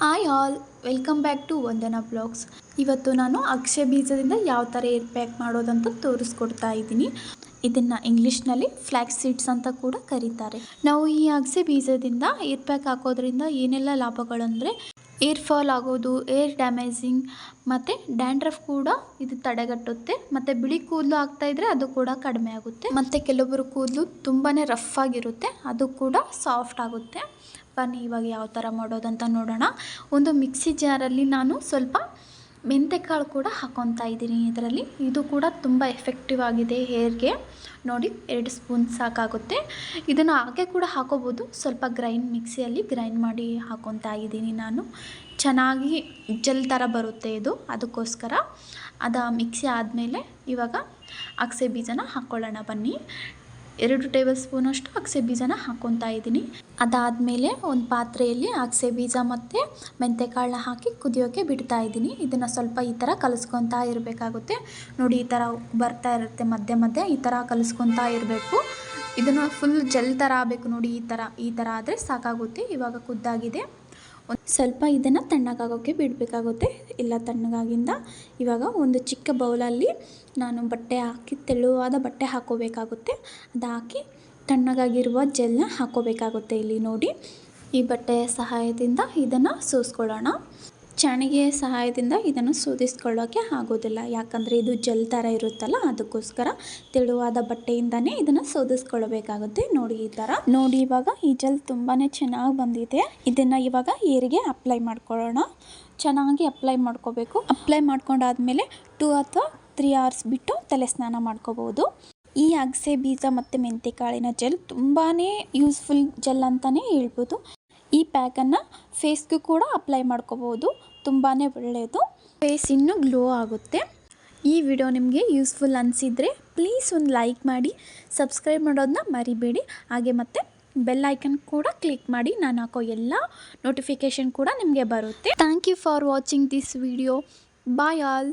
Hi all welcome back to Vandana vlogs ಇವತ್ತು ನಾನು ಅಕ್ಷಯ ಬೀಜದಿಂದ ಯಾವ ಥರ ಏರ್ ಪ್ಯಾಕ್ ಮಾಡೋದಂತ ತೋರಿಸ್ಕೊಡ್ತಾ ಇದ್ದೀನಿ. ಇದನ್ನು ಇಂಗ್ಲೀಷ್ನಲ್ಲಿ ಫ್ಲ್ಯಾಕ್ಸ್ ಸೀಡ್ಸ್ ಅಂತ ಕೂಡ ಕರೀತಾರೆ. ನಾವು ಈ ಅಗಸೆ ಬೀಜದಿಂದ ಏರ್ ಪ್ಯಾಕ್ ಹಾಕೋದ್ರಿಂದ ಏನೆಲ್ಲ ಲಾಭಗಳಂದರೆ ಏರ್ ಫಾಲ್ ಆಗೋದು, ಏರ್ ಡ್ಯಾಮೇಜಿಂಗ್ ಮತ್ತು ಡ್ಯಾಂಡ್ರಫ್ ಕೂಡ ಇದು ತಡೆಗಟ್ಟುತ್ತೆ. ಮತ್ತು ಬಿಳಿ ಕೂದಲು ಆಗ್ತಾ ಇದ್ದರೆ ಅದು ಕೂಡ ಕಡಿಮೆ ಆಗುತ್ತೆ. ಮತ್ತು ಕೆಲವೊಬ್ಬರು ಕೂದಲು ತುಂಬಾ ರಫ್ ಆಗಿರುತ್ತೆ, ಅದು ಕೂಡ ಸಾಫ್ಟ್ ಆಗುತ್ತೆ. ಬನ್ನಿ ಇವಾಗ ಯಾವ ಥರ ಮಾಡೋದಂತ ನೋಡೋಣ. ಒಂದು ಮಿಕ್ಸಿ ಜಾರಲ್ಲಿ ನಾನು ಸ್ವಲ್ಪ ಮೆಂತೆಕಾಳು ಕೂಡ ಹಾಕೊತಾ ಇದ್ದೀನಿ ಇದರಲ್ಲಿ. ಇದು ಕೂಡ ತುಂಬ ಎಫೆಕ್ಟಿವ್ ಆಗಿದೆ ಹೇರ್ಗೆ ನೋಡಿ, ಎರಡು ಸ್ಪೂನ್ ಸಾಕಾಗುತ್ತೆ. ಇದನ್ನು ಹಾಗೆ ಕೂಡ ಹಾಕೋಬೋದು. ಸ್ವಲ್ಪ ಗ್ರೈಂಡ್ ಮಿಕ್ಸಿಯಲ್ಲಿ ಗ್ರೈಂಡ್ ಮಾಡಿ ಹಾಕೊತಾ ಇದ್ದೀನಿ ನಾನು. ಚೆನ್ನಾಗಿ ಜೆಲ್ ಥರ ಬರುತ್ತೆ ಇದು, ಅದಕ್ಕೋಸ್ಕರ. ಅದು ಮಿಕ್ಸಿ ಆದಮೇಲೆ ಇವಾಗ ಅಗಸೆ ಬೀಜನ ಹಾಕ್ಕೊಳ್ಳೋಣ ಬನ್ನಿ. ಎರಡು ಟೇಬಲ್ ಸ್ಪೂನಷ್ಟು ಅಗಸೆ ಬೀಜನ ಹಾಕ್ಕೊತಾ ಇದ್ದೀನಿ. ಅದಾದಮೇಲೆ ಒಂದು ಪಾತ್ರೆಯಲ್ಲಿ ಅಗಸೆ ಬೀಜ ಮತ್ತು ಮೆಂತೆಕಾಳನ್ನ ಹಾಕಿ ಕುದಿಯೋಕ್ಕೆ ಬಿಡ್ತಾ ಇದ್ದೀನಿ. ಇದನ್ನು ಸ್ವಲ್ಪ ಈ ಥರ ಕಲಿಸ್ಕೊತಾ ಇರಬೇಕಾಗುತ್ತೆ. ನೋಡಿ, ಈ ಥರ ಬರ್ತಾ ಇರುತ್ತೆ ಮಧ್ಯೆ ಮಧ್ಯೆ. ಈ ಥರ ಕಲಿಸ್ಕೊತಾ ಇರಬೇಕು. ಇದನ್ನು ಫುಲ್ ಜೆಲ್ ಥರ ಆಗಬೇಕು ನೋಡಿ, ಈ ಥರ ಈ ಥರ ಆದರೆ ಸಾಕಾಗುತ್ತೆ. ಇವಾಗ ಕುದ್ದಾಗಿದೆ. ಸ್ವಲ್ಪ ಇದನ್ನು ತಣ್ಣಗಾಗೋಕ್ಕೆ ಬಿಡಬೇಕಾಗುತ್ತೆ. ಇಲ್ಲ ತಣ್ಣಗಾಗಿಂದ ಇವಾಗ ಒಂದು ಚಿಕ್ಕ ಬೌಲಲ್ಲಿ ನಾನು ಬಟ್ಟೆ ಹಾಕಿ ತೆಳುವಾದ ಬಟ್ಟೆ ಹಾಕೋಬೇಕಾಗುತ್ತೆ. ಅದಾಕಿ ತಣ್ಣಗಾಗಿರುವ ಜೆಲ್ನ ಹಾಕೋಬೇಕಾಗುತ್ತೆ ಇಲ್ಲಿ ನೋಡಿ. ಈ ಬಟ್ಟೆಯ ಸಹಾಯದಿಂದ ಇದನ್ನು ಸೋಸ್ಕೊಳ್ಳೋಣ. ಚಾಣಿಗೆ ಸಹಾಯದಿಂದ ಇದನ್ನು ಸೋದಿಸ್ಕೊಳ್ಳೋಕ್ಕೆ ಆಗೋದಿಲ್ಲ. ಯಾಕಂದರೆ ಇದು ಜೆಲ್ ಥರ ಇರುತ್ತಲ್ಲ, ಅದಕ್ಕೋಸ್ಕರ ತೆಳುವಾದ ಬಟ್ಟೆಯಿಂದನೇ ಇದನ್ನು ಸೋದಿಸ್ಕೊಳ್ಬೇಕಾಗುತ್ತೆ ನೋಡಿ ಈ ಥರ ನೋಡಿ ಇವಾಗ ಈ ಜೆಲ್ ತುಂಬಾ ಚೆನ್ನಾಗಿ ಬಂದಿದೆ. ಇದನ್ನು ಇವಾಗ ಏರಿಗೆ ಅಪ್ಲೈ ಮಾಡ್ಕೊಳ್ಳೋಣ. ಚೆನ್ನಾಗಿ ಅಪ್ಲೈ ಮಾಡ್ಕೋಬೇಕು. ಅಪ್ಲೈ ಮಾಡ್ಕೊಂಡಾದ್ಮೇಲೆ ಟೂ ಅಥವಾ ತ್ರೀ ಅವರ್ಸ್ ಬಿಟ್ಟು ತಲೆ ಸ್ನಾನ ಮಾಡ್ಕೋಬೋದು. ಈ ಅಗಸೆ, ಬೀಜ ಮತ್ತು ಮೆಂತೆಕಾಳಿನ ಜೆಲ್ ತುಂಬಾ ಯೂಸ್ಫುಲ್ ಜೆಲ್ ಅಂತಲೇ ಹೇಳ್ಬೋದು. ಈ ಪ್ಯಾಕನ್ನು ಫೇಸ್ಗೂ ಕೂಡ ಅಪ್ಲೈ ಮಾಡ್ಕೋಬೋದು. ತುಂಬಾ ಒಳ್ಳೆಯದು ಫೇಸ್ ಇನ್ನೂ ಗ್ಲೋ ಆಗುತ್ತೆ. ಈ ವಿಡಿಯೋ ನಿಮಗೆ ಯೂಸ್ಫುಲ್ ಅನಿಸಿದರೆ ಪ್ಲೀಸ್ ಒಂದು ಲೈಕ್ ಮಾಡಿ ಸಬ್ಸ್ಕ್ರೈಬ್ ಮಾಡೋದನ್ನ ಮರಿಬೇಡಿ. ಹಾಗೆ ಮತ್ತು ಬೆಲ್ ಐಕನ್ ಕೂಡ ಕ್ಲಿಕ್ ಮಾಡಿ, ನಾನು ಹಾಕೋ ಎಲ್ಲ ನೋಟಿಫಿಕೇಷನ್ ಕೂಡ ನಿಮಗೆ ಬರುತ್ತೆ. Thank you for watching this video bye all